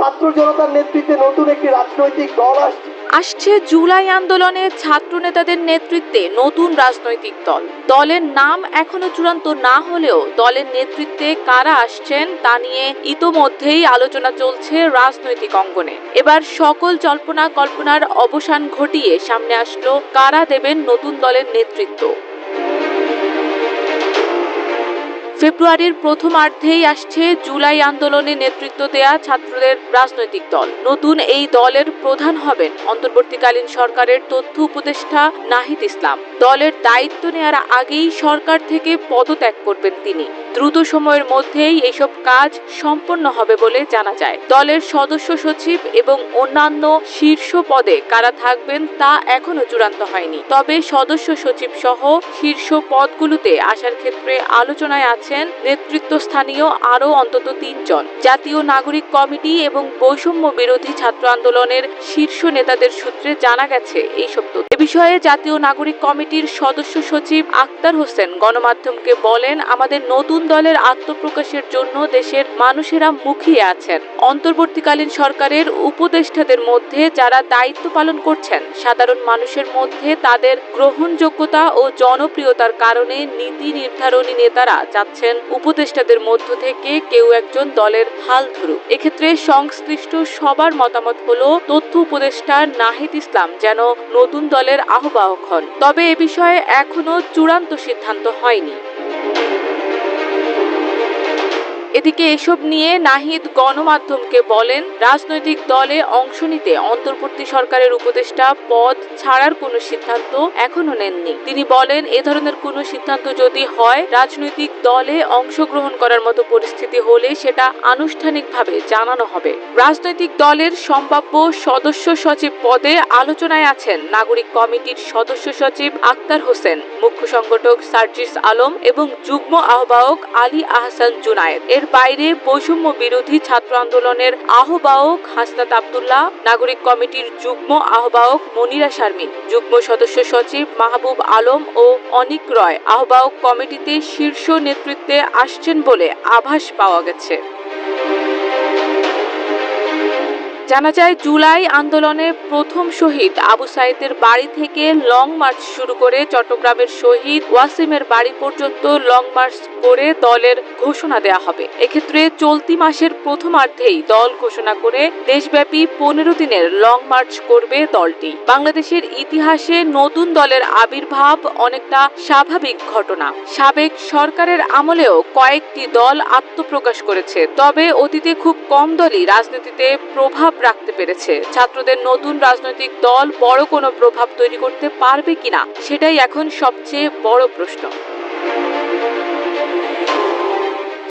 ছাত্র জনতার নেতৃত্বে নতুন একটি রাজনৈতিক দল আসছে। আসছে জুলাই আন্দোলনে ছাত্র নেতাদের নেতৃত্বে নতুন রাজনৈতিক দল। দলের নাম এখনও চূড়ান্ত না হলেও দলের নেতৃত্বে কারা আসছেন তা নিয়ে ইতোমধ্যেই আলোচনা চলছে রাজনৈতিক অঙ্গনে। এবার সকল জল্পনা কল্পনার অবসান ঘটিয়ে সামনে আসলো কারা দেবেন নতুন দলের নেতৃত্ব। ফেব্রুয়ারির প্রথমার্ধেই আসছে জুলাই আন্দোলনে নেতৃত্ব দেয়া ছাত্রদের রাজনৈতিক দল। নতুন এই দলের প্রধান হবেন অন্তর্বর্তীকালীন সরকারের তথ্য উপদেষ্টা নাহিদ ইসলাম। দলের দায়িত্ব নেয়ার আগেই সরকার থেকে পদত্যাগ করবেন তিনি। দ্রুত সময়ের মধ্যেই এইসব কাজ সম্পন্ন হবে বলে জানা যায়। দলের সদস্য সচিব এবং অন্যান্য শীর্ষ পদে কারা থাকবেন তা এখনও চূড়ান্ত হয়নি। তবে সদস্য সচিব সহ শীর্ষ পদগুলোতে আসার ক্ষেত্রে আলোচনায় আছেন নেতৃত্বস্থানীয় আরও অন্তত তিনজন। জাতীয় নাগরিক কমিটি এবং বৈষম্য বিরোধী ছাত্র আন্দোলনের শীর্ষ নেতাদের সূত্রে জানা গেছে এইসব তথ্য। এ বিষয়ে জাতীয় নাগরিক কমিটির সদস্য সচিব আক্তার হোসেন গণমাধ্যমকে বলেন, আমাদের নতুন দলের আত্মপ্রকাশের জন্য দেশের মানুষেরা মুখিয়ে আছেন। অন্তর্বর্তীকালীন সরকারের উপদেষ্টাদের মধ্যে যারা দায়িত্ব পালন করছেন, সাধারণ মানুষের মধ্যে তাদের গ্রহণযোগ্যতা ও জনপ্রিয়তার কারণে নীতি নির্ধারণী নেতারা চাচ্ছেন উপদেষ্টাদের মধ্য থেকে কেউ একজন দলের হাল ধরুক। এক্ষেত্রে সংশ্লিষ্ট সবার মতামত হলো, তথ্য উপদেষ্টা নাহিদ ইসলাম যেন নতুন দলের আহ্বায়ক হন। তবে এ বিষয়ে এখনও চূড়ান্ত সিদ্ধান্ত হয়নি। এদিকে এসব নিয়ে নাহিদ গণমাধ্যমকে বলেন, রাজনৈতিক দলে অংশ নিতে অন্তর্বর্তী সরকারের উপদেষ্টা পদ ছাড়ার কোনো সিদ্ধান্ত এখনও নেননি। তিনি বলেন, এ ধরনের কোনো সিদ্ধান্ত যদি হয়, রাজনৈতিক দলে অংশগ্রহণ করার মতো পরিস্থিতি হলে সেটা আনুষ্ঠানিকভাবে জানানো হবে। রাজনৈতিক দলের সম্ভাব্য সদস্য সচিব পদে আলোচনায় আছেন নাগরিক কমিটির সদস্য সচিব আক্তার হোসেন, মুখ্য সংগঠক সার্জিস আলম এবং যুগ্ম আহ্বায়ক আলী আহসান জুনায়েদ। এর বাইরে বৈষম্য বিরোধী ছাত্র আন্দোলনের আহ্বায়ক হাসনাত আবদুল্লাহ, নাগরিক কমিটির যুগ্ম আহ্বায়ক মনিরা শারমিন, যুগ্ম সদস্য সচিব মাহবুব আলম ও অনিক রয়। আহ্বায়ক কমিটিতে শীর্ষ নেতৃত্বে আসছেন বলে আভাস পাওয়া গেছে। জানা যায়, জুলাই আন্দোলনে প্রথম শহীদ আবু সাইদের বাড়ি থেকে লং মার্চ শুরু করে চট্টগ্রামের শহীদ ওয়াসিমের বাড়ি পর্যন্ত লং মার্চ করে দলের ঘোষণা দেওয়া হবে। এক্ষেত্রে চলতি মাসের প্রথমার্ধেই দল ঘোষণা করে দেশব্যাপী পনেরো দিনের লং মার্চ করবে দলটি। বাংলাদেশের ইতিহাসে নতুন দলের আবির্ভাব অনেকটা স্বাভাবিক ঘটনা। সাবেক সরকারের আমলেও কয়েকটি দল আত্মপ্রকাশ করেছে, তবে অতীতে খুব কম দলই রাজনীতিতে প্রভাব রাখতে পেরেছে। ছাত্রদের নতুন রাজনৈতিক দল বড় কোনো প্রভাব তৈরি করতে পারবে কিনা, সেটাই এখন সবচেয়ে বড় প্রশ্ন।